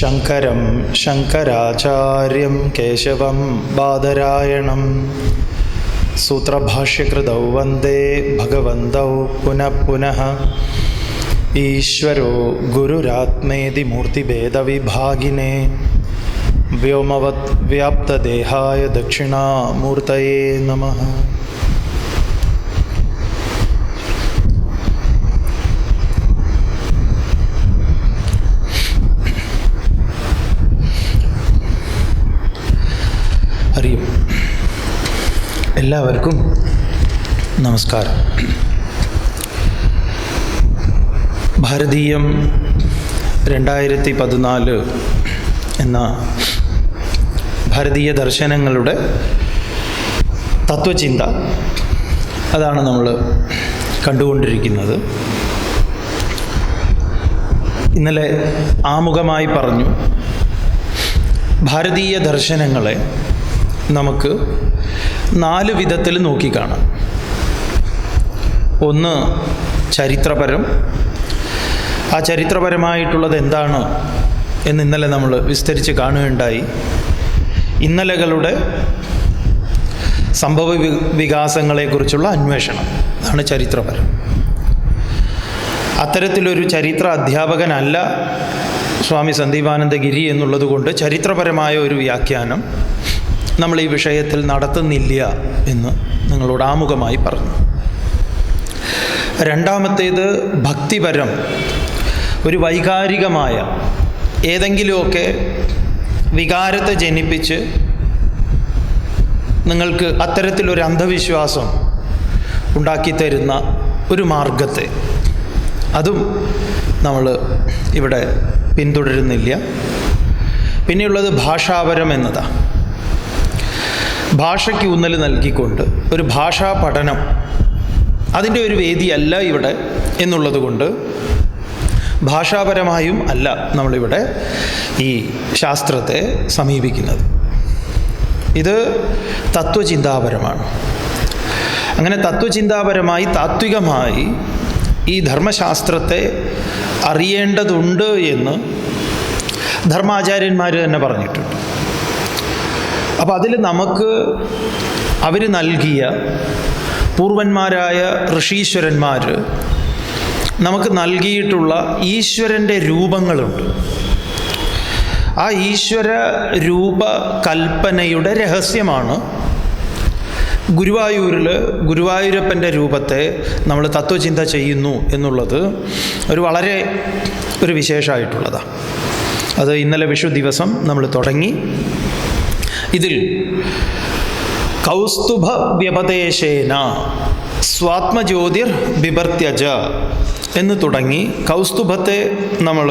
ശങ്കരം ശങ്കരാചാര്യം കേശവം ബാദരായണം. സൂത്രഭാഷ്യകൃതൗ വന്ദേ ഭഗവന്തൗ പുനഃ പുനഃ. ഈശ്വരോ ഗുരുരാത്മേതി മൂർത്തിഭേദവിഭാഗിനെ. വ്യോമവത് വ്യാപ്തദേഹായ ദക്ഷിണാമൂർത്തയേ നമഃ. അറിയും. എല്ലാവർക്കും നമസ്കാരം. ഭാരതീയം രണ്ടായിരത്തി പതിനാല് എന്ന ഭാരതീയ ദർശനങ്ങളുടെ തത്വചിന്ത അതാണ് നമ്മൾ കണ്ടുകൊണ്ടിരിക്കുന്നത്. ഇന്നലെ ആമുഖമായി പറഞ്ഞു ഭാരതീയ ദർശനങ്ങളെ നമുക്ക് നാല് വിധത്തിൽ നോക്കിക്കാണാം. ഒന്ന് ചരിത്രപരം. ആ ചരിത്രപരമായിട്ടുള്ളത് എന്താണ് എന്ന് ഇന്നലെ നമ്മൾ വിസ്തരിച്ച് കാണുകയുണ്ടായി. ഇന്നലകളുടെ സംഭവ വികാസങ്ങളെക്കുറിച്ചുള്ള അന്വേഷണം. അതാണ് ചരിത്രപരം. അത്തരത്തിലൊരു ചരിത്ര അധ്യാപകനല്ല സ്വാമി സന്ദീപാനന്ദഗിരി എന്നുള്ളത് കൊണ്ട് ചരിത്രപരമായ ഒരു വ്യാഖ്യാനം നമ്മൾ ഈ വിഷയത്തിൽ നടത്തുന്നില്ല എന്ന് നിങ്ങളോട് ആമുഖമായി പറഞ്ഞു. രണ്ടാമത്തേത് ഭക്തിപരം. ഒരു വൈകാരികമായ ഏതെങ്കിലുമൊക്കെ വികാരത്തെ ജനിപ്പിച്ച് നിങ്ങൾക്ക് അത്തരത്തിലൊരു അന്ധവിശ്വാസം ഉണ്ടാക്കിത്തരുന്ന ഒരു മാർഗത്തെ അതും നമ്മൾ ഇവിടെ പിന്തുടരുന്നില്ല. പിന്നെയുള്ളത് ഭാഷാപരം എന്നതാണ്. ഭാഷയ്ക്ക് ഊന്നൽ നൽകിക്കൊണ്ട് ഒരു ഭാഷാ പഠനം അതിന്റെ ഒരു വേദിയല്ല ഇവിടെ എന്നുള്ളത് കൊണ്ട് ഭാഷാപരമായും അല്ല നമ്മളിവിടെ ഈ ശാസ്ത്രത്തെ സമീപിക്കുന്നത്. ഇത് തത്വചിന്താപരമാണ്. അങ്ങനെ തത്വചിന്താപരമായി താത്വികമായി ഈ ധർമ്മശാസ്ത്രത്തെ അറിയേണ്ടതുണ്ട് എന്ന് ധർമാചാര്യന്മാർ തന്നെ പറഞ്ഞിട്ടുണ്ട്. അപ്പോൾ അതിൽ നമുക്ക് അവർ നൽകിയ പൂർവന്മാരായ ഋഷീശ്വരന്മാർ നമുക്ക് നൽകിയിട്ടുള്ള ഈശ്വരന്റെ രൂപങ്ങളുണ്ട്. ആ ഈശ്വര രൂപ കൽപ്പനയുടെ രഹസ്യമാണ്. ഗുരുവായൂരിൽ ഗുരുവായൂരപ്പന്റെ രൂപത്തെ നമ്മൾ തത്വചിന്ത ചെയ്യുന്നു എന്നുള്ളത് ഒരു വളരെ ഒരു വിശേഷമായിട്ടുള്ളതാണ് അത് ഇന്നലെ വിഷു ദിവസം നമ്മൾ തുടങ്ങി. ഇതിൽ കൗസ്തുഭ വ്യപദേശേന സ്വാത്മജ്യോതിർ വിഭർത്യജ എന്ന് തുടങ്ങി കൗസ്തുഭത്തെ നമ്മൾ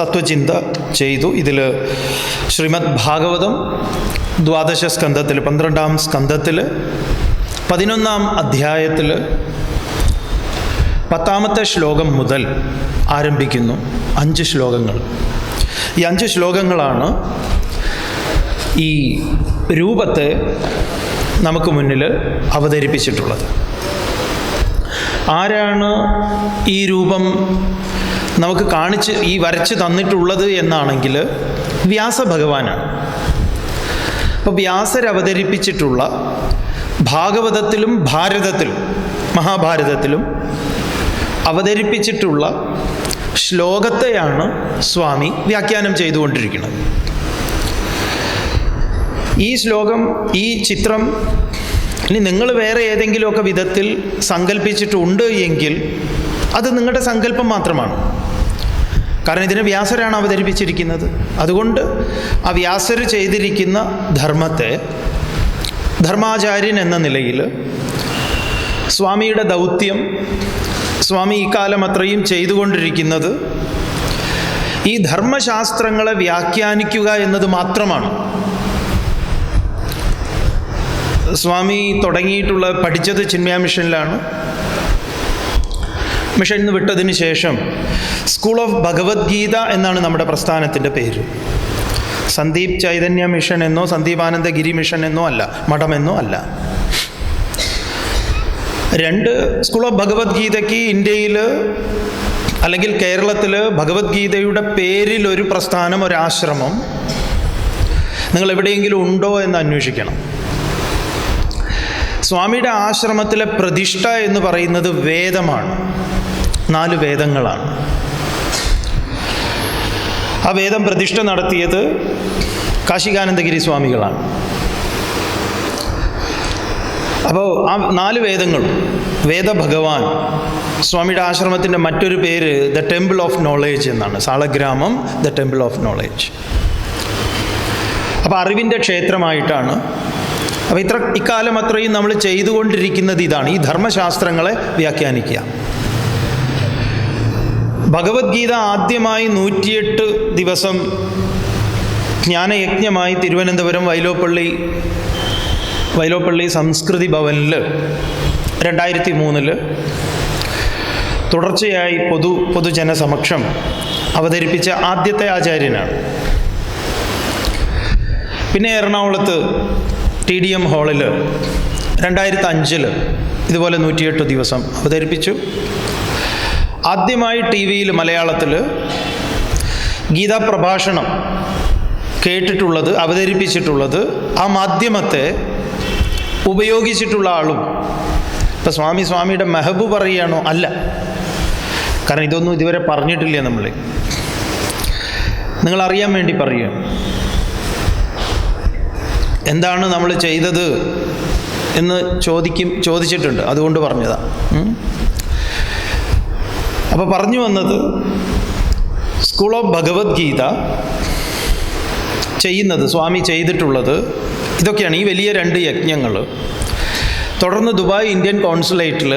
തത്വചിന്ത ചെയ്തു. ഇതിൽ ശ്രീമദ് ഭാഗവതം ദ്വാദശ സ്കന്ധത്തിൽ പന്ത്രണ്ടാം സ്കന്ധത്തിൽ പതിനൊന്നാം അധ്യായത്തിൽ പത്താമത്തെ ശ്ലോകം മുതൽ ആരംഭിക്കുന്നു. അഞ്ച് ശ്ലോകങ്ങൾ. ഈ അഞ്ച് ശ്ലോകങ്ങളാണ് ഈ രൂപത്തെ നമുക്ക് മുന്നിൽ അവതരിപ്പിച്ചിട്ടുള്ളത്. ആരാണ് ഈ രൂപം നമുക്ക് കാണിച്ച് ഈ വരച്ച് തന്നിട്ടുള്ളത് എന്നാണെങ്കിൽ വ്യാസഭഗവാനാണ്. അപ്പോൾ വ്യാസർ അവതരിപ്പിച്ചിട്ടുള്ള ഭാഗവതത്തിലും ഭാരതത്തിലും മഹാഭാരതത്തിലും അവതരിപ്പിച്ചിട്ടുള്ള ശ്ലോകത്തെയാണ് സ്വാമി വ്യാഖ്യാനം ചെയ്തുകൊണ്ടിരിക്കുന്നത്. ഈ ശ്ലോകം ഈ ചിത്രം ഇനി നിങ്ങൾ വേറെ ഏതെങ്കിലുമൊക്കെ വിധത്തിൽ സങ്കല്പിച്ചിട്ടുണ്ട് എങ്കിൽ അത് നിങ്ങളുടെ സങ്കല്പം മാത്രമാണ്. കാരണം ഇതിനെ വ്യാസരാണ് അവതരിപ്പിച്ചിരിക്കുന്നത്. അതുകൊണ്ട് ആ വ്യാസർ ചെയ്തിരിക്കുന്ന ധർമ്മത്തെ ധർമാചാര്യൻ എന്ന നിലയിൽ സ്വാമിയുടെ ദൗത്യം സ്വാമി ഇക്കാലം കാലം അത്രയും ചെയ്തുകൊണ്ടിരിക്കുന്നത് ഈ ധർമ്മശാസ്ത്രങ്ങളെ വ്യാഖ്യാനിക്കുക എന്നത് മാത്രമാണ്. സ്വാമി തുടങ്ങിയിട്ടുള്ള പഠിച്ചത് ചിന്മയ മിഷനിലാണ്. മിഷനിൽ നിന്ന് വിട്ടതിന് ശേഷം സ്കൂൾ ഓഫ് ഭഗവത്ഗീത എന്നാണ് നമ്മുടെ പ്രസ്ഥാനത്തിന്റെ പേര്. സന്ദീപ് ചൈതന്യ മിഷൻ എന്നോ സന്ദീപാനന്ദഗിരി മിഷൻ എന്നോ അല്ല മഠമെന്നോ അല്ല. രണ്ട് സ്കൂൾ ഓഫ് ഭഗവത്ഗീതയ്ക്ക് ഇന്ത്യയിൽ അല്ലെങ്കിൽ കേരളത്തിൽ ഭഗവത്ഗീതയുടെ പേരിൽ ഒരു പ്രസ്ഥാനം ഒരാശ്രമം. നിങ്ങൾ എവിടെയെങ്കിലും ഉണ്ടോ എന്ന് അന്വേഷിക്കണം. സ്വാമിയുടെ ആശ്രമത്തിലെ പ്രതിഷ്ഠ എന്ന് പറയുന്നത് വേദമാണ്. നാല് വേദങ്ങളാണ്. ആ വേദം പ്രതിഷ്ഠ നടത്തിയത് കാശികാനന്ദഗിരി സ്വാമികളാണ്. അപ്പോൾ ആ നാല് വേദങ്ങളും വേദഭഗവാൻ സ്വാമിയുടെ ആശ്രമത്തിന്റെ മറ്റൊരു പേര് ദ ടെമ്പിൾ ഓഫ് നോളേജ് എന്നാണ്. Salagramam the temple of knowledge. അപ്പോൾ അറിവിന്റെ ക്ഷേത്രമായിട്ടാണ് അപ്പോൾ ഇത്ര ഇക്കാലം അത്രയും നമ്മൾ ചെയ്തുകൊണ്ടിരിക്കുന്നത് ഇതാണ്. ഈ ധർമ്മശാസ്ത്രങ്ങളെ വ്യാഖ്യാനിക്കുക. ഭഗവത്ഗീത ആദ്യമായി നൂറ്റിയെട്ട് ദിവസം ജ്ഞാനയജ്ഞമായി തിരുവനന്തപുരം വൈലോപ്പള്ളി വൈലോപ്പള്ളി സംസ്കൃതി ഭവനിൽ രണ്ടായിരത്തി മൂന്നിൽ തുടർച്ചയായി പൊതു പൊതുജന സമക്ഷം അവതരിപ്പിച്ച ആദ്യത്തെ ആചാര്യനാണ്. പിന്നെ എറണാകുളത്ത് ടി ഡി എം ഹാളിൽ രണ്ടായിരത്തി അഞ്ചിൽ ഇതുപോലെ നൂറ്റിയെട്ട് ദിവസം അവതരിപ്പിച്ചു. ആദ്യമായി ടി വിയിൽ മലയാളത്തിൽ ഗീതാ പ്രഭാഷണം കേട്ടിട്ടുള്ളത് അവതരിപ്പിച്ചിട്ടുള്ളത് ആ മാധ്യമത്തെ ഉപയോഗിച്ചിട്ടുള്ള ആളും ഇപ്പം സ്വാമി സ്വാമിയുടെ മെഹബു പറയുകയാണോ അല്ല. കാരണം ഇതൊന്നും ഇതുവരെ പറഞ്ഞിട്ടില്ല നമ്മൾ നിങ്ങളറിയാൻ വേണ്ടി പറയുക എന്താണ് നമ്മൾ ചെയ്തത് എന്ന് ചോദിക്കും ചോദിച്ചിട്ടുണ്ട്. അതുകൊണ്ട് പറഞ്ഞതാ. അപ്പോൾ പറഞ്ഞു വന്നത് സ്കൂൾ ഓഫ് ഭഗവത്ഗീത ചെയ്യുന്നത് സ്വാമി ചെയ്തിട്ടുള്ളത് ഇതൊക്കെയാണ് ഈ വലിയ രണ്ട് യജ്ഞങ്ങൾ. തുടർന്ന് ദുബായ് ഇന്ത്യൻ കോൺസുലേറ്റിൽ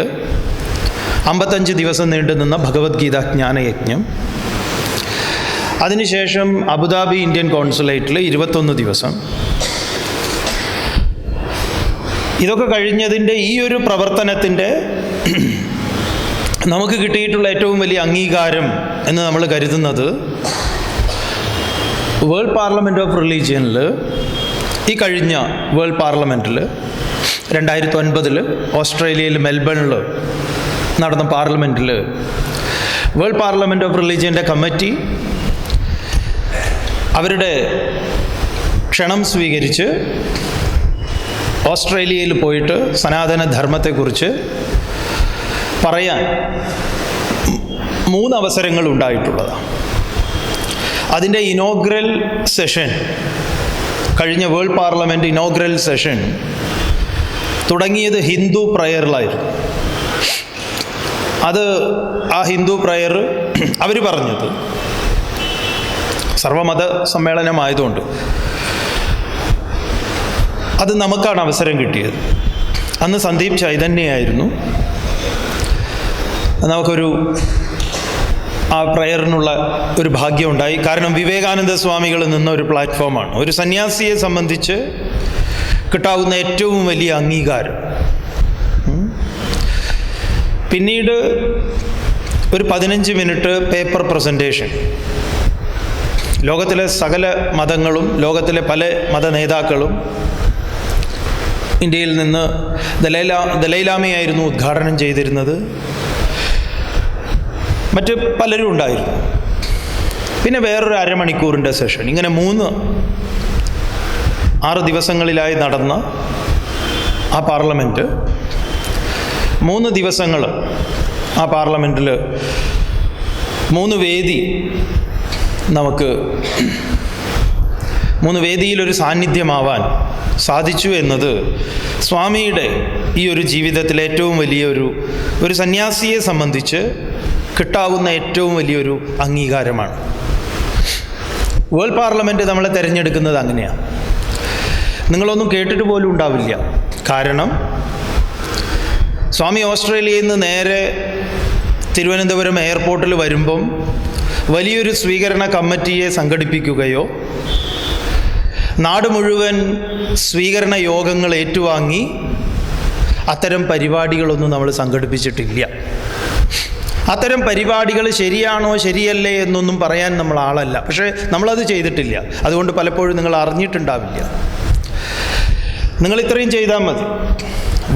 അമ്പത്തഞ്ച് ദിവസം നീണ്ടു നിന്ന ഭഗവത്ഗീത ജ്ഞാനയജ്ഞം അതിനുശേഷം അബുദാബി ഇന്ത്യൻ കോൺസുലേറ്റിൽ ഇരുപത്തൊന്ന് ദിവസം. ഇതൊക്കെ കഴിഞ്ഞതിന്റെ ഈ ഒരു പ്രവർത്തനത്തിന്റെ നമുക്ക് കിട്ടിയിട്ടുള്ള ഏറ്റവും വലിയ അംഗീകാരം എന്ന് നമ്മൾ കരുതുന്നത് വേൾഡ് പാർലമെന്റ് ഓഫ് റിലീജിയനിൽ ഈ കഴിഞ്ഞ വേൾഡ് പാർലമെന്റിൽ രണ്ടായിരത്തി ഒൻപതിൽ ഓസ്ട്രേലിയയിൽ മെൽബണിൽ നടന്ന പാർലമെന്റിൽ വേൾഡ് പാർലമെന്റ് ഓഫ് റിലീജിയന്റെ കമ്മിറ്റി അവരുടെ ക്ഷണം സ്വീകരിച്ച് ഓസ്ട്രേലിയയിൽ പോയിട്ട് സനാതന ധർമ്മത്തെക്കുറിച്ച് പറയാൻ മൂന്ന് അവസരങ്ങൾ ഉണ്ടായിട്ടുള്ളതാണ് അതിന്റെ ഇനോഗ്രൽ സെഷൻ കഴിഞ്ഞ വേൾഡ് പാർലമെന്റ് ഇനോഗ്രൽ സെഷൻ തുടങ്ങിയത് ഹിന്ദു പ്രയറിലായിരുന്നു. അത് ആ ഹിന്ദു പ്രയർ അവർ പറഞ്ഞത്. സർവമത സമ്മേളനമായതുകൊണ്ട്. അത് നമുക്കാണ് അവസരം കിട്ടിയത്. അന്ന് സന്ദീപ് ചൈതന്യയായിരുന്നു നമുക്കൊരു ആ പ്രയറിനുള്ള ഒരു ഭാഗ്യമുണ്ടായി കാരണം വിവേകാനന്ദ സ്വാമികൾ നിന്ന ഒരു പ്ലാറ്റ്ഫോമാണ്. ഒരു സന്യാസിയെ സംബന്ധിച്ച് കിട്ടാവുന്ന ഏറ്റവും വലിയ അംഗീകാരം. പിന്നീട് ഒരു പതിനഞ്ച് മിനിറ്റ് പേപ്പർ പ്രസന്റേഷൻ ലോകത്തിലെ സകല മതങ്ങളും ലോകത്തിലെ പല മത നേതാക്കളും ഇന്ത്യയിൽ നിന്ന് ദലൈല ദലൈലാമയായിരുന്നു ഉദ്ഘാടനം ചെയ്തിരുന്നത്. മറ്റ് പലരും ഉണ്ടായിരുന്നു. പിന്നെ വേറൊരു അരമണിക്കൂറിന്റെ സെഷൻ ഇങ്ങനെ മൂന്ന് ആറ് ദിവസങ്ങളിലായി നടന്ന ആ പാർലമെന്റ് മൂന്ന് ദിവസങ്ങൾ ആ പാർലമെന്റിൽ മൂന്ന് വേദി നമുക്ക് മൂന്ന് വേദിയിലൊരു സാന്നിധ്യമാവാൻ സാധിച്ചു എന്നത് സ്വാമിയുടെ ഈ ഒരു ജീവിതത്തിലെ ഏറ്റവും വലിയൊരു ഒരു സന്യാസിയെ സംബന്ധിച്ച് കിട്ടാവുന്ന ഏറ്റവും വലിയൊരു അംഗീകാരമാണ്. വേൾഡ് പാർലമെന്റ് നമ്മളെ തിരഞ്ഞെടുക്കുന്നത് അങ്ങനെയാണ് നിങ്ങളൊന്നും കേട്ടിട്ട് പോലും ഉണ്ടാവില്ല. കാരണം സ്വാമി ഓസ്ട്രേലിയയിൽ നിന്ന് നേരെ തിരുവനന്തപുരം എയർപോർട്ടിൽ വരുമ്പം വലിയൊരു സ്വീകരണ കമ്മിറ്റിയെ സംഘടിപ്പിക്കുകയോ നാട് മുഴുവൻ സ്വീകരണ യോഗങ്ങൾ ഏറ്റുവാങ്ങി അത്തരം പരിപാടികളൊന്നും നമ്മൾ സംഘടിപ്പിച്ചിട്ടില്ല. അത്തരം പരിപാടികൾ ശരിയാണോ ശരിയല്ലേ എന്നൊന്നും പറയാൻ നമ്മൾ ആളല്ല. പക്ഷേ നമ്മളത് ചെയ്തിട്ടില്ല. അതുകൊണ്ട് പലപ്പോഴും നിങ്ങൾ അറിഞ്ഞിട്ടുണ്ടാവില്ല. നിങ്ങൾ ഇത്രയും ചെയ്താൽ മതി.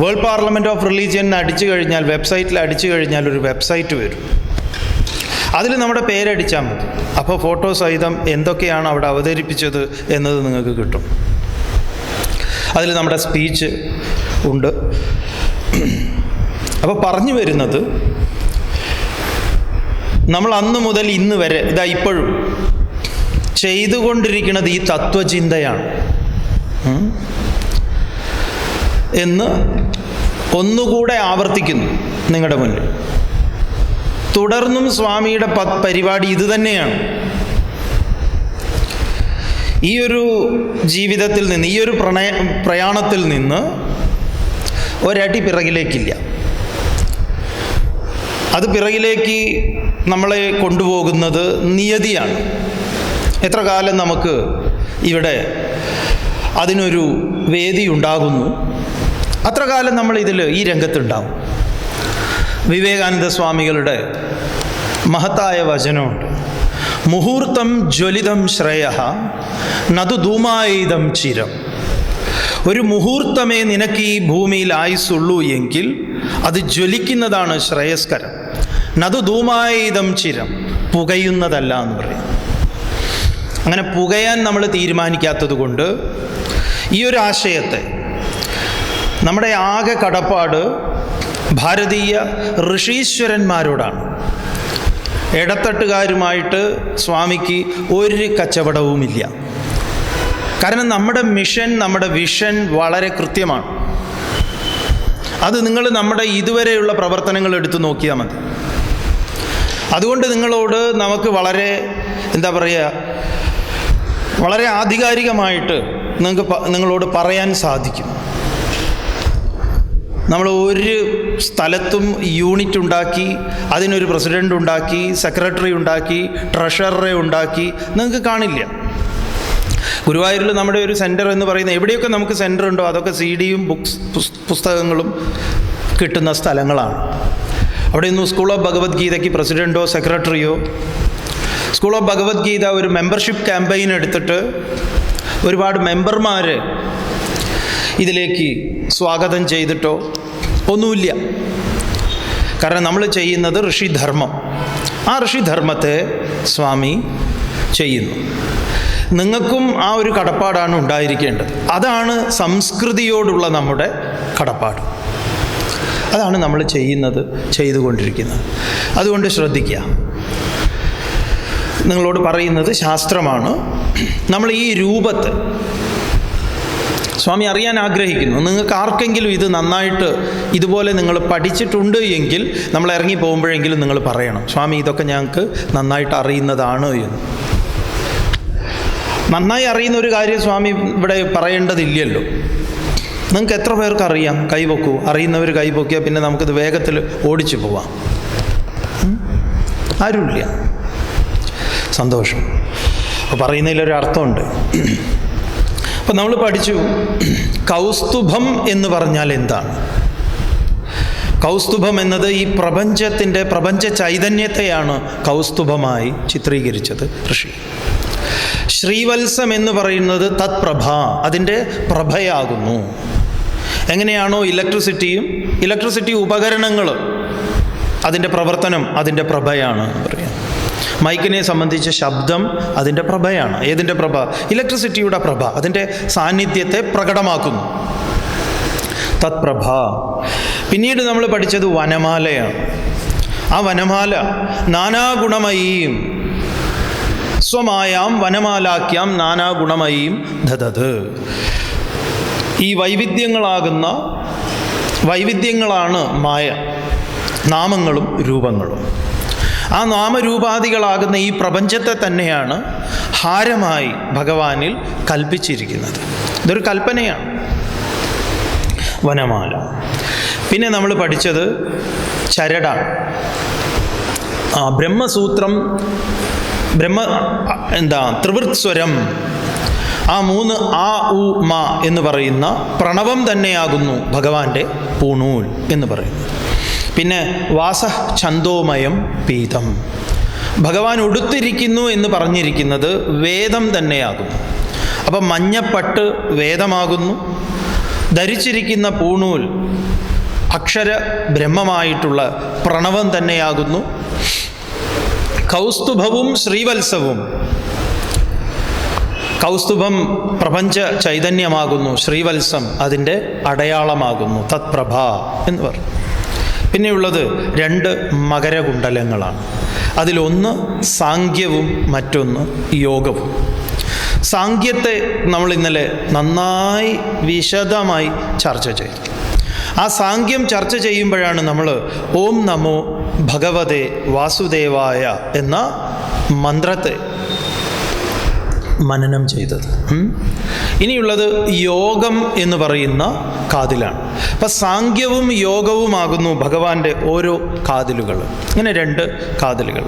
വേൾഡ് പാർലമെന്റ് ഓഫ് റിലീജിയൻ അടിച്ചു കഴിഞ്ഞാൽ വെബ്സൈറ്റിൽ അടിച്ചു കഴിഞ്ഞാൽ ഒരു വെബ്സൈറ്റ് വരും. അതിൽ നമ്മുടെ പേരടിച്ചാൽ മതി. അപ്പോൾ ഫോട്ടോ സഹിതം എന്തൊക്കെയാണ് അവിടെ അവതരിപ്പിച്ചത് എന്നത് നിങ്ങൾക്ക് കിട്ടും. അതിൽ നമ്മുടെ സ്പീച്ച് ഉണ്ട്. അപ്പോൾ പറഞ്ഞു വരുന്നത് നമ്മൾ അന്ന് മുതൽ ഇന്ന് വരെ ഇതാ ഇപ്പോഴും ചെയ്തുകൊണ്ടിരിക്കുന്നത് ഈ തത്വചിന്തയാണ്. എന്ന് ഒന്നുകൂടെ ആവർത്തിക്കുന്നു നിങ്ങളുടെ മുന്നിൽ. തുടർന്നും സ്വാമിയുടെ പരിപാടി ഇത് തന്നെയാണ് ഈ ഒരു ജീവിതത്തിൽ നിന്ന് ഈ ഒരു പ്രണയ പ്രയാണത്തിൽ നിന്ന് ഒരടി പിറകിലേക്കില്ല. അത് പിറകിലേക്ക് നമ്മളെ കൊണ്ടുപോകുന്നത് നിയതിയാണ്. എത്ര കാലം നമുക്ക് ഇവിടെ അതിനൊരു വേദി ഉണ്ടാകുന്നു? അത്ര കാലം നമ്മൾ ഇതിൽ ഈ രംഗത്തുണ്ടാവും. വിവേകാനന്ദ സ്വാമികളുടെ മഹത്തായ വചനമുണ്ട് മുഹൂർത്തം ജ്വലിതം ശ്രേയ നതു ധൂമായുധം ചിരം. ഒരു മുഹൂർത്തമേ നിനക്ക് ഈ ഭൂമിയിൽ ആയുസുള്ളൂ എങ്കിൽ അത് ജ്വലിക്കുന്നതാണ് ശ്രേയസ്കരം. നതു ധൂമായുധം ചിരം പുകയുന്നതല്ല എന്ന് പറയും. അങ്ങനെ പുകയാൻ നമ്മൾ തീരുമാനിക്കാത്തത് കൊണ്ട് ഈ ഒരു ആശയത്തെ നമ്മുടെ ആകെ കടപ്പാട് ഭാരതീയ ഋഷീശ്വരന്മാരോടാണ്. ഇടത്തട്ടുകാരുമായിട്ട് സ്വാമിക്ക് ഒരു കച്ചവടവുമില്ല. കാരണം നമ്മുടെ മിഷൻ നമ്മുടെ വിഷൻ വളരെ കൃത്യമാണ്. അത് നിങ്ങൾ നമ്മുടെ ഇതുവരെയുള്ള പ്രവർത്തനങ്ങൾ എടുത്തു നോക്കിയാൽ മതി. അതുകൊണ്ട് നിങ്ങളോട് നമുക്ക് വളരെ എന്താ പറയുക വളരെ ആധികാരികമായിട്ട് നിങ്ങൾക്ക് നിങ്ങളോട് പറയാൻ സാധിക്കും. നമ്മൾ ഒരു സ്ഥലത്തും യൂണിറ്റ് ഉണ്ടാക്കി അതിനൊരു പ്രസിഡന്റ് ഉണ്ടാക്കി സെക്രട്ടറി ഉണ്ടാക്കി ട്രഷററെ ഉണ്ടാക്കി നിങ്ങൾക്ക് കാണില്ല. ഗുരുവായൂരിൽ നമ്മുടെ ഒരു സെന്റർ എന്ന് പറയുന്ന എവിടെയൊക്കെ നമുക്ക് സെന്റർ ഉണ്ടോ അതൊക്കെ സി ഡിയും ബുക്സ് പുസ്തകങ്ങളും കിട്ടുന്ന സ്ഥലങ്ങളാണ്. അവിടെ ഇന്ന് സ്കൂൾ ഓഫ് ഭഗവത്ഗീതയ്ക്ക് പ്രസിഡന്റോ സെക്രട്ടറിയോ സ്കൂൾ ഓഫ് ഭഗവത്ഗീത ഒരു മെമ്പർഷിപ്പ് ക്യാമ്പയിൻ എടുത്തിട്ട് ഒരുപാട് മെമ്പർമാർ ഇതിലേക്ക് സ്വാഗതം ചെയ്തിട്ടോ? ഒന്നുമില്ല. കാരണം നമ്മൾ ചെയ്യുന്നത് ഋഷിധർമ്മം. ആ ഋഷിധർമ്മത്തെ സ്വാമി ചെയ്യുന്നു. നിങ്ങൾക്കും ആ ഒരു കടപ്പാടാണ് ഉണ്ടായിരിക്കേണ്ടത്. അതാണ് സംസ്കൃതിയോടുള്ള നമ്മുടെ കടപ്പാട്. അതാണ് നമ്മൾ ചെയ്യുന്നത് ചെയ്തുകൊണ്ടിരിക്കുന്നത്. അതുകൊണ്ട് ശ്രദ്ധിക്കുക. നിങ്ങളോട് പറയുന്നത് ശാസ്ത്രമാണ്. നമ്മൾ ഈ രൂപത്തെ സ്വാമി അറിയാൻ ആഗ്രഹിക്കുന്നു. നിങ്ങൾക്ക് ആർക്കെങ്കിലും ഇത് നന്നായിട്ട് ഇതുപോലെ നിങ്ങൾ പഠിച്ചിട്ടുണ്ട് എങ്കിൽ നമ്മൾ ഇറങ്ങി പോകുമ്പോഴെങ്കിലും നിങ്ങൾ പറയണം സ്വാമി ഇതൊക്കെ ഞങ്ങൾക്ക് നന്നായിട്ട് അറിയുന്നതാണ് എന്ന്. നന്നായി അറിയുന്ന ഒരു കാര്യം സ്വാമി ഇവിടെ പറയേണ്ടതില്ലല്ലോ. നിങ്ങൾക്ക് എത്ര പേർക്ക് അറിയാം? കൈപൊക്കൂ അറിയുന്നവർ കൈപൊക്കിയാൽ പിന്നെ നമുക്കിത് വേഗത്തിൽ ഓടിച്ചു പോവാം? ആരുമില്ല. സന്തോഷം. അപ്പോൾ പറയുന്നതിലൊരു അർത്ഥമുണ്ട് അപ്പം നമ്മൾ പഠിച്ചു. കൗസ്തുഭം എന്ന് പറഞ്ഞാൽ എന്താണ്? കൗസ്തുഭം എന്നത് ഈ പ്രപഞ്ചത്തിന്റെ പ്രപഞ്ച ചൈതന്യത്തെയാണ് കൗസ്തുഭമായി ചിത്രീകരിച്ചത് ഋഷി. ശ്രീവത്സം എന്ന് പറയുന്നത് തത്പ്രഭ അതിന്റെ പ്രഭയാകുന്നു. എങ്ങനെയാണോ ഇലക്ട്രിസിറ്റിയും ഇലക്ട്രിസിറ്റി ഉപകരണങ്ങളും അതിന്റെ പ്രവർത്തനം അതിന്റെ പ്രഭയാണ് പറയുന്നത്. പറയാം മൈക്കിനെ സംബന്ധിച്ച് ശബ്ദം അതിന്റെ പ്രഭയാണ്. ഏതിന്റെ പ്രഭ? ഇലക്ട്രിസിറ്റിയുടെ പ്രഭ. അതിന്റെ സാന്നിധ്യത്തെ പ്രകടമാക്കുന്നു. തത്പ്രഭ. പിന്നീട് നമ്മൾ പഠിച്ചത് വനമാലയാണ്. ആ വനമാല നാനാഗുണമയീം സ്വമായാം വനമാലാക്യാം നാനാഗുണമയീം ധതത്. ഈ വൈവിധ്യങ്ങളാകുന്ന വൈവിധ്യങ്ങളാണ് മായ. നാമങ്ങളും രൂപങ്ങളും. ആ നാമരൂപാദികളാകുന്ന ഈ പ്രപഞ്ചത്തെ തന്നെയാണ് ഹാരമായി ഭഗവാനിൽ കൽപ്പിച്ചിരിക്കുന്നത്. ഇതൊരു കൽപ്പനയാണ്. വനമാല. പിന്നെ നമ്മൾ പഠിച്ചത് ചരടാണ് ബ്രഹ്മസൂത്രം ബ്രഹ്മ എന്താ ത്രിവൃത്സ്വരം ആ മൂന്ന് ആ ഉ മ എന്ന് പറയുന്ന പ്രണവം തന്നെയാകുന്നു ഭഗവാന്റെ പൂണൂൽ എന്ന് പറയുന്നു പിന്നെ വാസ ഛന്തോമയം പീതം. ഭഗവാൻ ഉടുത്തിരിക്കുന്നു എന്ന് പറഞ്ഞിരിക്കുന്നത് വേദം തന്നെയാകും. അപ്പം മഞ്ഞപ്പട്ട് വേദമാകുന്നു. ധരിച്ചിരിക്കുന്ന പൂണൂൽ അക്ഷര ബ്രഹ്മമായിട്ടുള്ള പ്രണവം തന്നെയാകുന്നു. കൗസ്തുഭവും ശ്രീവത്സവും. കൗസ്തുഭം പ്രപഞ്ച ചൈതന്യമാകുന്നു. ശ്രീവത്സം അതിന്റെ അടയാളമാകുന്നു. തത്പ്രഭ എന്ന് പറഞ്ഞു. പിന്നെയുള്ളത് രണ്ട് മകരകുണ്ടലങ്ങളാണ് അതിലൊന്ന് സാങ്ക്യവും മറ്റൊന്ന് യോഗവും. സാങ്ക്യത്തെ നമ്മൾ ഇന്നലെ നന്നായി വിശദമായി ചർച്ച ചെയ്തു. ആ സാങ്ക്യം ചർച്ച ചെയ്യുമ്പോഴാണ് നമ്മൾ ഓം നമോ ഭഗവതേ വാസുദേവായ എന്ന മന്ത്രത്തെ മനനം ചെയ്തത്. ഇനിയുള്ളത് യോഗം എന്ന് പറയുന്ന കാതിലാണ്. അപ്പം സാങ്ക്യവും യോഗവുമാകുന്നു ഭഗവാന്റെ ഓരോ കാതിലുകൾ. ഇങ്ങനെ രണ്ട് കാതിലുകൾ.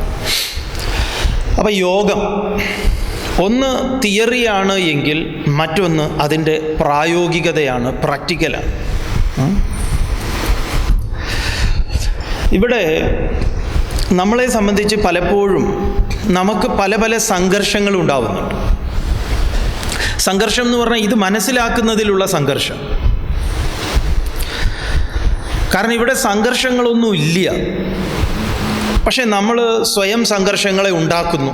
അപ്പം യോഗം. ഒന്ന് തിയറിയാണ് എങ്കിൽ മറ്റൊന്ന് അതിന്റെ പ്രായോഗികതയാണ് പ്രാക്ടിക്കലാണ്. ഇവിടെ നമ്മളെ സംബന്ധിച്ച് പലപ്പോഴും നമുക്ക് പല പല സംഘർഷങ്ങൾ ഉണ്ടാവുന്നുണ്ട്. സംഘർഷം എന്ന് പറഞ്ഞാൽ ഇത് മനസ്സിലാക്കുന്നതിലുള്ള സംഘർഷം. കാരണം ഇവിടെ സംഘർഷങ്ങളൊന്നും ഇല്ല. പക്ഷെ നമ്മൾ സ്വയം സംഘർഷങ്ങളെ ഉണ്ടാക്കുന്നു.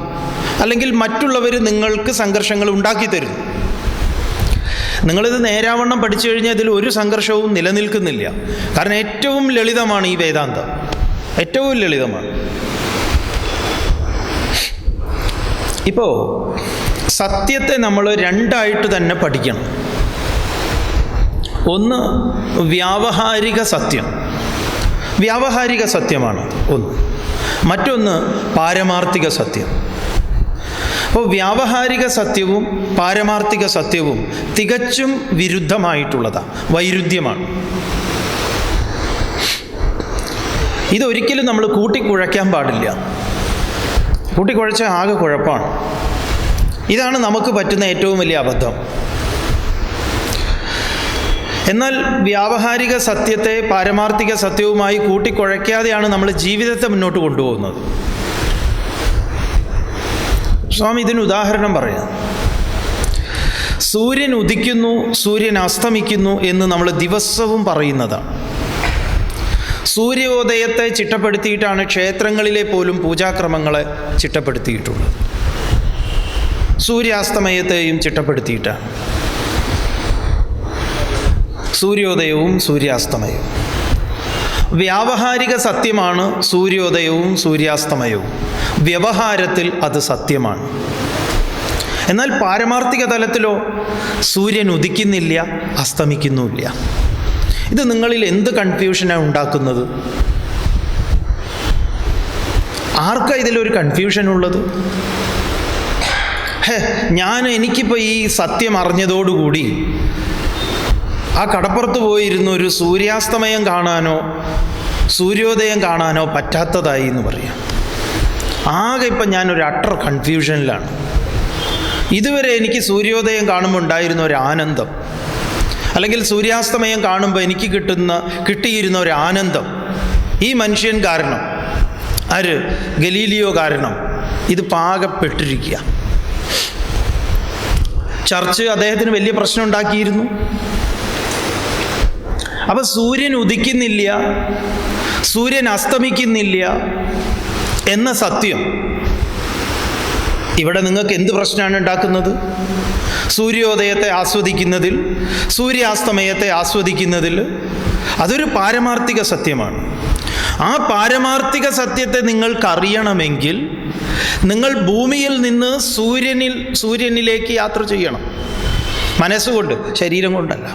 അല്ലെങ്കിൽ മറ്റുള്ളവർ നിങ്ങൾക്ക് സംഘർഷങ്ങൾ ഉണ്ടാക്കി തരുന്നു. നിങ്ങളിത് നേരാവണ്ണം പഠിച്ചു കഴിഞ്ഞാൽ ഇതിൽ ഒരു സംഘർഷവും നിലനിൽക്കുന്നില്ല. കാരണം ഏറ്റവും ലളിതമാണ് ഈ വേദാന്തം. ഏറ്റവും ലളിതമാണ്. ഇപ്പോൾ സത്യത്തെ നമ്മൾ രണ്ടായിട്ട് തന്നെ പഠിക്കണം. ഒന്ന് വ്യാവഹാരിക സത്യം. വ്യാവഹാരിക സത്യമാണ് ഒന്ന്. മറ്റൊന്ന് പാരമാർത്ഥിക സത്യം. അപ്പോൾ വ്യാവഹാരിക സത്യവും പാരമാർത്ഥിക സത്യവും തികച്ചും വിരുദ്ധമായിട്ടുള്ളതാണ് വൈരുദ്ധ്യമാണ്. ഇതൊരിക്കലും നമ്മൾ കൂട്ടിക്കുഴയ്ക്കാൻ പാടില്ല. കൂട്ടിക്കുഴച്ച ആകെ കുഴപ്പമാണ്. ഇതാണ് നമുക്ക് പറ്റുന്ന ഏറ്റവും വലിയ അബദ്ധം. എന്നാൽ വ്യാവഹാരിക സത്യത്തെ പാരമാർത്ഥിക സത്യവുമായി കൂട്ടിക്കുഴയ്ക്കാതെയാണ് നമ്മൾ ജീവിതത്തെ മുന്നോട്ട് കൊണ്ടുപോകുന്നത്. സ്വാമി ഇതിന് ഉദാഹരണം പറയാം. സൂര്യൻ ഉദിക്കുന്നു സൂര്യൻ അസ്തമിക്കുന്നു എന്ന് നമ്മൾ ദിവസവും പറയുന്നതാണ്. സൂര്യോദയത്തെ ചിട്ടപ്പെടുത്തിയിട്ടാണ് ക്ഷേത്രങ്ങളിലെ പോലും പൂജാക്രമങ്ങളെ ചിട്ടപ്പെടുത്തിയിട്ടുള്ളത്. സൂര്യാസ്തമയത്തെയും ചിട്ടപ്പെടുത്തിയിട്ടാണ് സൂര്യോദയവും സൂര്യാസ്തമയവും. വ്യാവഹാരിക സത്യമാണ് സൂര്യോദയവും സൂര്യാസ്തമയവും. വ്യവഹാരത്തിൽ അത് സത്യമാണ്. എന്നാൽ പാരമാർത്ഥിക തലത്തിലോ സൂര്യൻ ഉദിക്കുന്നില്ല അസ്തമിക്കുന്നുമില്ല. ഇത് നിങ്ങളിൽ എന്ത് കൺഫ്യൂഷനാണ് ഉണ്ടാക്കുന്നത്? ആർക്കാണ് ഇതിലൊരു കൺഫ്യൂഷൻ ഉള്ളത്? ഹേ ഞാൻ എനിക്കിപ്പോൾ ഈ സത്യം അറിഞ്ഞതോടുകൂടി ആ കടപ്പുറത്ത് പോയിരുന്ന ഒരു സൂര്യാസ്തമയം കാണാനോ സൂര്യോദയം കാണാനോ പറ്റാത്തതായി എന്ന് പറയാം. ആകെ ഇപ്പം ഞാനൊരു അട്ടർ കൺഫ്യൂഷനിലാണ് ഇതുവരെ എനിക്ക് സൂര്യോദയം കാണുമ്പോൾ ഉണ്ടായിരുന്ന ഒരു ആനന്ദം അല്ലെങ്കിൽ സൂര്യാസ്തമയം കാണുമ്പോൾ എനിക്ക് കിട്ടുന്ന കിട്ടിയിരുന്ന ഒരു ആനന്ദം ഈ മനുഷ്യൻ കാരണം ആര്? ഗലീലിയോ കാരണം ഇത് പാകപ്പെട്ടിരിക്കുക ചർച്ച് അദ്ദേഹത്തിന് വലിയ പ്രശ്നം ഉണ്ടാക്കിയിരുന്നു. അപ്പൊ സൂര്യൻ ഉദിക്കുന്നില്ല സൂര്യൻ അസ്തമിക്കുന്നില്ല എന്ന സത്യം. ഇവിടെ നിങ്ങൾക്ക് എന്ത് പ്രശ്നമാണ് ഉണ്ടാക്കുന്നത്? സൂര്യോദയത്തെ ആസ്വദിക്കുന്നതിൽ സൂര്യാസ്തമയത്തെ ആസ്വദിക്കുന്നതിൽ അതൊരു പാരമാർത്ഥിക സത്യമാണ്. ആ പാരമാർത്ഥിക സത്യത്തെ നിങ്ങൾക്കറിയണമെങ്കിൽ നിങ്ങൾ ഭൂമിയിൽ നിന്ന് സൂര്യനിൽ സൂര്യനിലേക്ക് യാത്ര ചെയ്യണം. മനസ്സുകൊണ്ട് ശരീരം കൊണ്ടല്ല.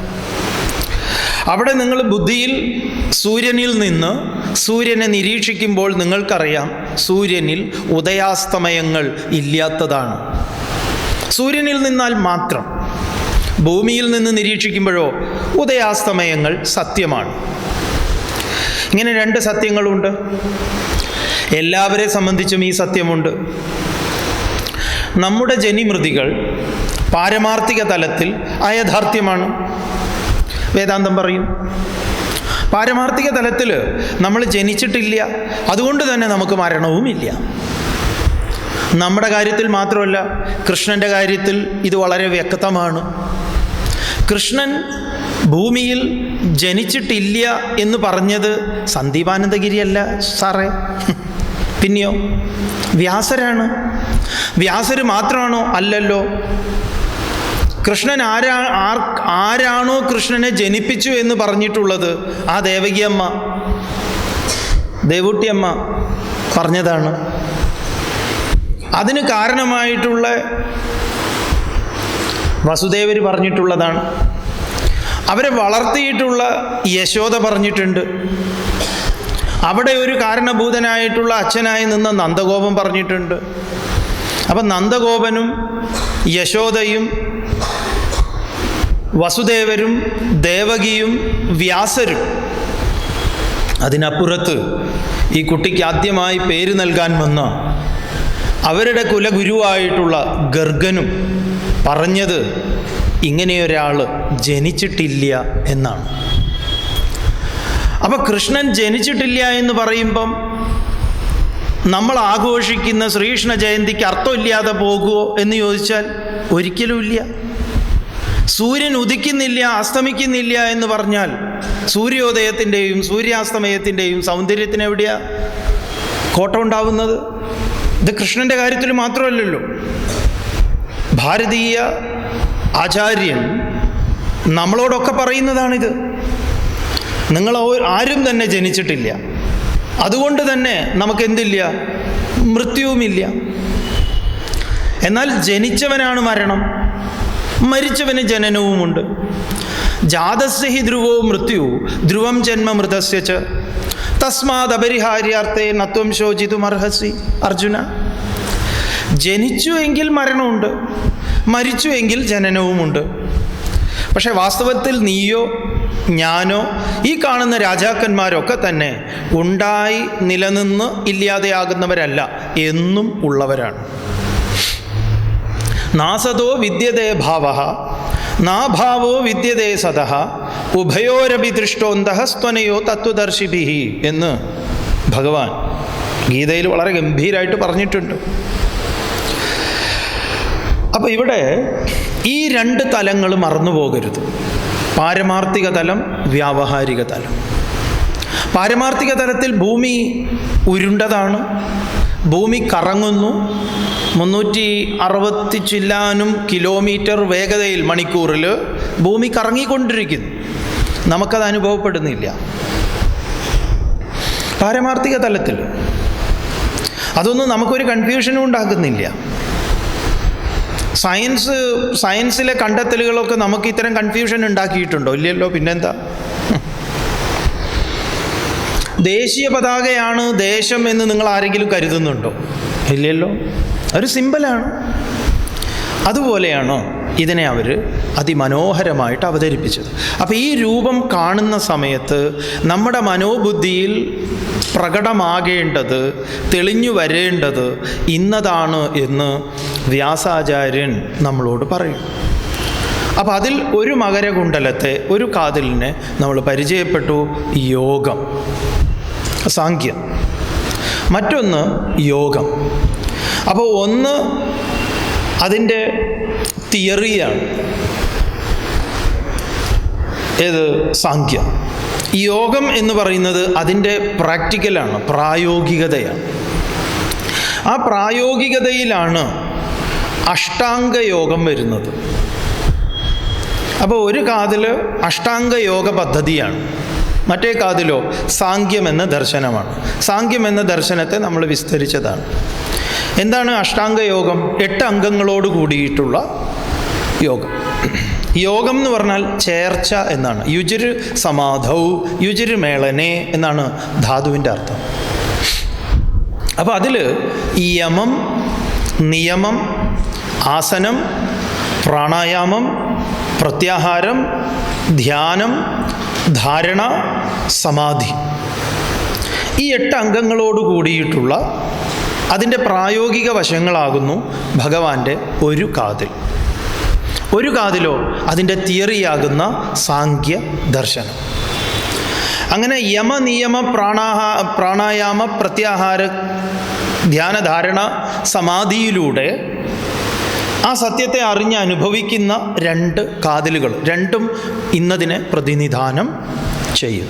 അവിടെ നിങ്ങൾ ബുദ്ധിയിൽ സൂര്യനിൽ നിന്ന് സൂര്യനെ നിരീക്ഷിക്കുമ്പോൾ നിങ്ങൾക്കറിയാം സൂര്യനിൽ ഉദയാസ്തമയങ്ങൾ ഇല്ലാത്തതാണ്. സൂര്യനിൽ നിന്നാൽ മാത്രം ഭൂമിയിൽ നിന്ന് നിരീക്ഷിക്കുമ്പോഴോ ഉദയാസ്തമയങ്ങൾ സത്യമാണ്. ഇങ്ങനെ രണ്ട് സത്യങ്ങളുണ്ട്. എല്ലാവരെ സംബന്ധിച്ചും ഈ സത്യമുണ്ട്. നമ്മുടെ ജനിമൃതികൾ പാരമാർത്ഥിക തലത്തിൽ അയഥാർത്ഥ്യമാണ്. വേദാന്തം പറയും. പാരമാർത്ഥിക തലത്തിൽ നമ്മൾ ജനിച്ചിട്ടില്ല. അതുകൊണ്ട് തന്നെ നമുക്ക് മരണവുമില്ല. നമ്മുടെ കാര്യത്തിൽ മാത്രമല്ല കൃഷ്ണന്റെ കാര്യത്തിൽ ഇത് വളരെ വ്യക്തമാണ്. കൃഷ്ണൻ ഭൂമിയിൽ ജനിച്ചിട്ടില്ല എന്ന് പറഞ്ഞത് സന്ദീപാനന്ദഗിരിയല്ല സാറേ. പിന്നെയോ? വ്യാസരാണ്. വ്യാസര് മാത്രമാണോ അല്ലല്ലോ? കൃഷ്ണൻ ആരാ ആർ ആരാണോ കൃഷ്ണനെ ജനിപ്പിച്ചു എന്ന് പറഞ്ഞിട്ടുള്ളത്? ആ ദേവകിയമ്മ ദേവൂട്ടിയമ്മ പറഞ്ഞതാണ്. അതിന് കാരണമായിട്ടുള്ള വസുദേവർ പറഞ്ഞിട്ടുള്ളതാണ്. അവരെ വളർത്തിയിട്ടുള്ള യശോദ പറഞ്ഞിട്ടുണ്ട്. അവിടെ ഒരു കാരണഭൂതനായിട്ടുള്ള അച്ഛനായി നിന്ന നന്ദഗോപൻ പറഞ്ഞിട്ടുണ്ട്. അപ്പം നന്ദഗോപനും യശോദയും വസുദേവരും ദേവകിയും വ്യാസരും അതിനപ്പുറത്ത് ഈ കുട്ടിക്ക് ആദ്യമായി പേര് നൽകാൻ വന്ന അവരുടെ കുലഗുരുവായിട്ടുള്ള ഗർഗനും പറഞ്ഞത് ഇങ്ങനെയൊരാൾ ജനിച്ചിട്ടില്ല എന്നാണ്. അപ്പോൾ കൃഷ്ണൻ ജനിച്ചിട്ടില്ല എന്ന് പറയുമ്പം നമ്മൾ ആഘോഷിക്കുന്ന ശ്രീകൃഷ്ണ ജയന്തിക്ക് അർത്ഥമില്ലാതെ പോകുമോ എന്ന് ചോദിച്ചാൽ ഒരിക്കലുമില്ല സൂര്യൻ ഉദിക്കുന്നില്ല അസ്തമിക്കുന്നില്ല എന്ന് പറഞ്ഞാൽ സൂര്യോദയത്തിന്റെയും സൂര്യാസ്തമയത്തിന്റെയും സൗന്ദര്യത്തിന് എവിടെയാ കോട്ടം ഉണ്ടാവുന്നത്? ഇത് കൃഷ്ണന്റെ കാര്യത്തിൽ മാത്രമല്ലല്ലോ. ഭാരതീയ ആചാര്യൻ നമ്മളോടൊക്കെ പറയുന്നതാണിത്. നിങ്ങൾ ആരും തന്നെ ജനിച്ചിട്ടില്ല. അതുകൊണ്ട് തന്നെ നമുക്ക് എന്തില്ല മൃത്യുവുമില്ല. എന്നാൽ ജനിച്ചവനാണ് മരണം. മരിച്ചവന് ജനനവുമുണ്ട്. ജാതസ്യഹി ധ്രുവോ മൃത്യു ധ്രുവം ജന്മ മൃതസ്യ തസ്മാത് അപരിഹാര്യാർത്ഥേ നത്വം ശോചിതുമർഹസി അർജുന. ജനിച്ചു എങ്കിൽ മരണമുണ്ട്. മരിച്ചു എങ്കിൽ ജനനവുമുണ്ട്. പക്ഷേ വാസ്തവത്തിൽ നീയോ ഞാനോ ഈ കാണുന്ന രാജാക്കന്മാരൊക്കെ തന്നെ ഉണ്ടായി നിലനിന്ന് ഇല്ലാതെയാകുന്നവരല്ല എന്നും ഉള്ളവരാണ്. നാസതോ വിദ്യതേ ഭാവ നാഭാവോ വിദ്യതേ സതഹ ഉഭയോരഭി ദൃഷ്ടോന്തഹ സ്ത്വനയോ തത്വദർശിഭി എന്ന് ഭഗവാൻ ഗീതയിൽ വളരെ ഗംഭീരമായിട്ട് പറഞ്ഞിട്ടുണ്ട്. അപ്പോൾ ഇവിടെ ഈ രണ്ട് തലങ്ങൾ മറന്നു പോകരുത്. പാരമാർത്ഥിക തലം വ്യാവഹാരിക തലം. പാരമാർത്ഥിക തലത്തിൽ ഭൂമി ഉരുണ്ടതാണ്. ഭൂമി കറങ്ങുന്നു. മുന്നൂറ്റി അറുപത്തി ചില്ലാനും കിലോമീറ്റർ വേഗതയിൽ മണിക്കൂറിൽ ഭൂമി കറങ്ങിക്കൊണ്ടിരിക്കുന്നു. നമുക്കത് അനുഭവപ്പെടുന്നില്ല. പാരമാർത്ഥിക തലത്തിൽ. അതൊന്നും നമുക്കൊരു കൺഫ്യൂഷനും ഉണ്ടാക്കുന്നില്ല. സയൻസ് സയൻസിലെ കണ്ടെത്തലുകളൊക്കെ നമുക്ക് ഇത്തരം കൺഫ്യൂഷൻ ഉണ്ടാക്കിയിട്ടുണ്ടോ? ഇല്ലല്ലോ പിന്നെന്താ? ദേശീയ പതാകയാണ് ദേശം എന്ന് നിങ്ങൾ ആരെങ്കിലും കരുതുന്നുണ്ടോ? ഇല്ലല്ലോ. ഒരു സിമ്പലാണ് അതുപോലെയാണോ ഇതിനെ അവർ അതിമനോഹരമായിട്ട് അവതരിപ്പിച്ചത്? അപ്പോൾ ഈ രൂപം കാണുന്ന സമയത്ത് നമ്മുടെ മനോബുദ്ധിയിൽ പ്രകടമാകേണ്ടത് തെളിഞ്ഞു വരേണ്ടത് ഇന്നതാണ് എന്ന് വ്യാസാചാര്യൻ നമ്മളോട് പറയും. അപ്പം അതിൽ ഒരു മകരകുണ്ടലത്തെ ഒരു കാതിലിനെ നമ്മൾ പരിചയപ്പെട്ടു യോഗം. സാങ്ക്യം മറ്റൊന്ന് യോഗം. അപ്പോൾ ഒന്ന് അതിന്റെ തിയറിയാണ്. ഏത്? സാങ്ക്യം യോഗം എന്ന് പറയുന്നത് അതിന്റെ പ്രാക്ടിക്കലാണ് പ്രായോഗികതയാണ്. ആ പ്രായോഗികതയിലാണ് അഷ്ടാംഗ യോഗം വരുന്നത്. അപ്പോൾ ഒരു കാതിൽ അഷ്ടാംഗ യോഗ പദ്ധതിയാണ്. മറ്റേ കാതിലോ സാങ്ക്യമെന്ന ദർശനമാണ്. സാങ്ക്യമെന്ന ദർശനത്തെ നമ്മൾ വിസ്തരിച്ചതാണ്. എന്താണ് അഷ്ടാംഗ യോഗം എട്ട് അംഗങ്ങളോട് കൂടിയിട്ടുള്ള യോഗം. യോഗം എന്ന് പറഞ്ഞാൽ ചേർച്ച എന്നാണ്. യുജിര് സമാധൗ യുജിര് മേളനെ എന്നാണ് ധാതുവിന്റെ അർത്ഥം. അപ്പോൾ അതിൽ യമം നിയമം ആസനം പ്രാണായാമം പ്രത്യാഹാരം ധ്യാനം ധാരണ സമാധി. ഈ എട്ട് അംഗങ്ങളോട് കൂടിയിട്ടുള്ള അതിന്റെ പ്രായോഗിക വശങ്ങളാകുന്നു ഭഗവാന്റെ ഒരു കാതിൽ. ഒരു കാതിലോ അതിന്റെ തിയറിയാകുന്ന സാങ്ക്യ ദർശനം. അങ്ങനെ യമനിയമ പ്രാണാഹ പ്രാണായാമ പ്രത്യാഹാര ധ്യാനധാരണ സമാധിയിലൂടെ ആ സത്യത്തെ അറിഞ്ഞ് അനുഭവിക്കുന്ന രണ്ട് കാതിലുകൾ രണ്ടും ഇന്നതിനെ പ്രതിനിധാനം ചെയ്യും.